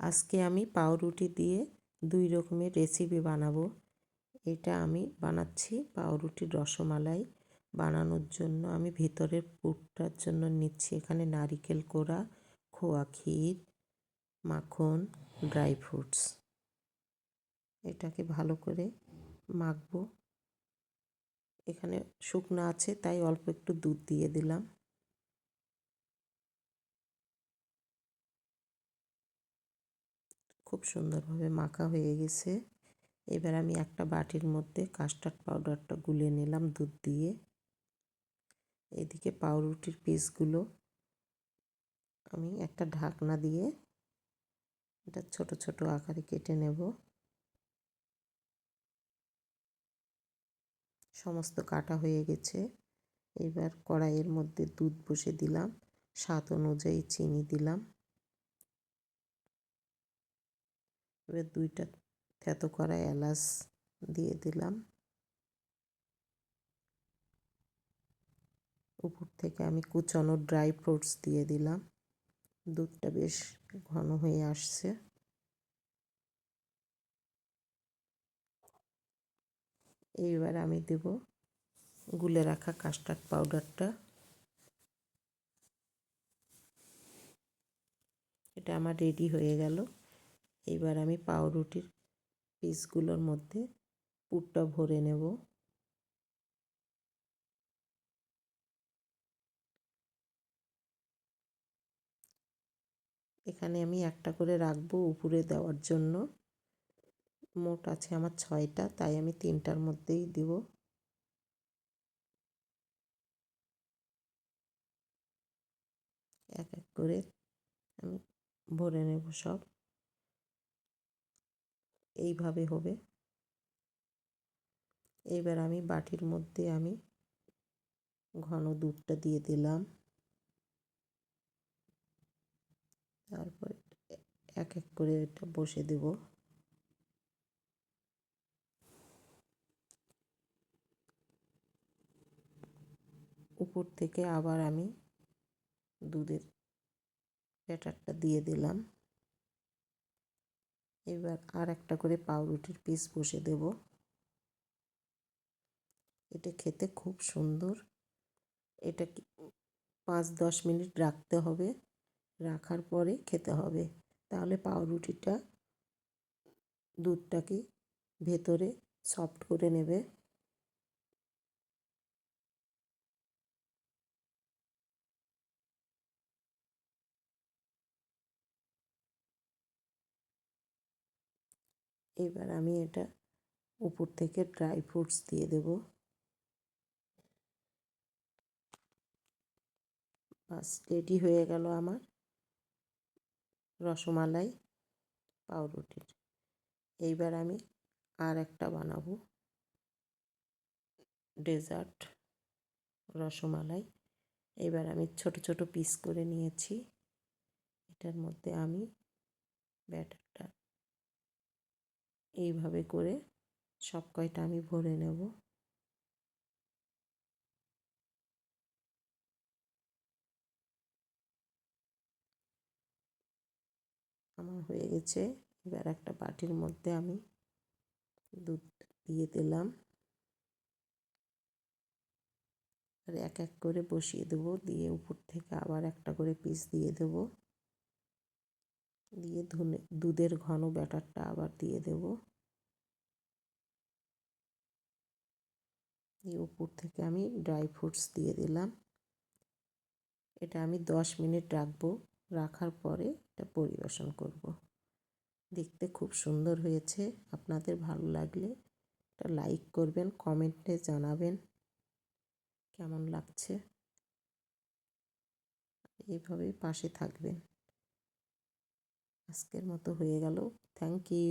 আজকে আমি পাউরুটি দিয়ে দুই রকমের রেসিপি বানাবো। এটা আমি বানাচ্ছি পাউরুটির রসমালাই বানানোর জন্য। আমি ভেতরের পুরটার জন্য নিচ্ছি এখানে নারিকেল কোড়া, খোয়া ক্ষীর, মাখন ড্রাই ফ্রুটস এটাকে ভালো করে মাখবো। এখানে শুকনো আছে, তাই অল্প একটু দুধ দিয়ে দিলাম। খুব সুন্দরভাবে মাখা হয়ে গেছে। এবার আমি একটা বাটির মধ্যে কাস্টার্ড পাউডারটা গুলে নিলাম দুধ দিয়ে। এদিকে পাউরুটির পিসগুলো আমি একটা ঢাকনা দিয়ে এটা ছোট ছোট আকারে কেটে নেব। সমস্ত কাটা হয়ে গেছে। এবার কড়াইয়ের মধ্যে দুধ বসে দিলাম। স্বাদ অনুযায়ী চিনি দিলাম। এবার দুইটা থেতো করা এলাচ দিয়ে দিলাম। উপর থেকে আমি কুচানো ড্রাই ফ্রুটস দিয়ে দিলাম। দুধটা বেশ ঘন হয়ে আসছে। এইবার আমি দেব গুলে রাখা কাস্টার্ড পাউডারটা। এটা আমার রেডি হয়ে গেল। এবার আমি পাউরুটির পিসগুলোর মধ্যে পুরটা ভরে নেব। এখানে আমি একটা করে রাখব উপরে দেওয়ার জন্য। মোট আছে আমার ছয়টা, তাই আমি তিনটার মধ্যেই দিব। এক এক করে আমি ভরে নেব সব। এইভাবে হবে। এবার আমি বাটির মধ্যে আমি ঘন দুধটা দিয়ে দিলাম। তারপর এক এক করে এটা বসে দেব। উপর থেকে আবার আমি দুধের ব্যাটারটা দিয়ে দিলাম। এবার আর একটা করে পাউরুটির পিস বসে দেব। এটা খেতে খুব সুন্দর। এটা পাঁচ দশ মিনিট রাখতে হবে। রাখার পরে খেতে হবে। তাহলে পাউরুটিটা দুধটাকে ভেতরে সফট করে নেবে। এবার আমি এটা উপর থেকে ড্রাই ফ্রুটস দিয়ে দেব। বাস রেডি হয়ে গেল আমার রসমালাই পাউরুটির। এইবার আমি আর একটা বানাবো ডেজার্ট রসমালাই। এবার আমি ছোট ছোট পিস করে নিয়েছি। এটার মধ্যে আমি ব্যাটারটা এইভাবে করে সব কয়টা আমি ভরে নেব। আমার হয়ে গেছে। এবার একটা বাটির মধ্যে আমি দুধ দিয়ে দিলাম। আর এক এক করে বসিয়ে দেবো। দিয়ে উপর থেকে আবার একটা করে পিস দিয়ে দেবো। দিয়ে ধনে, দুধের ঘন ব্যাটারটা আবার দিয়ে দেব। দিয়ে উপর থেকে আমি ড্রাই ফ্রুটস দিয়ে দিলাম। এটা আমি দশ মিনিট রাখব। রাখার পরে এটা পরিবেশন করব। দেখতে খুব সুন্দর হয়েছে। আপনাদের ভালো লাগলে এটা লাইক করবেন, কমেন্টে জানাবেন কেমন লাগছে। এইভাবেই পাশে থাকবেন। আজকের মতো হয়ে গেল। Thank you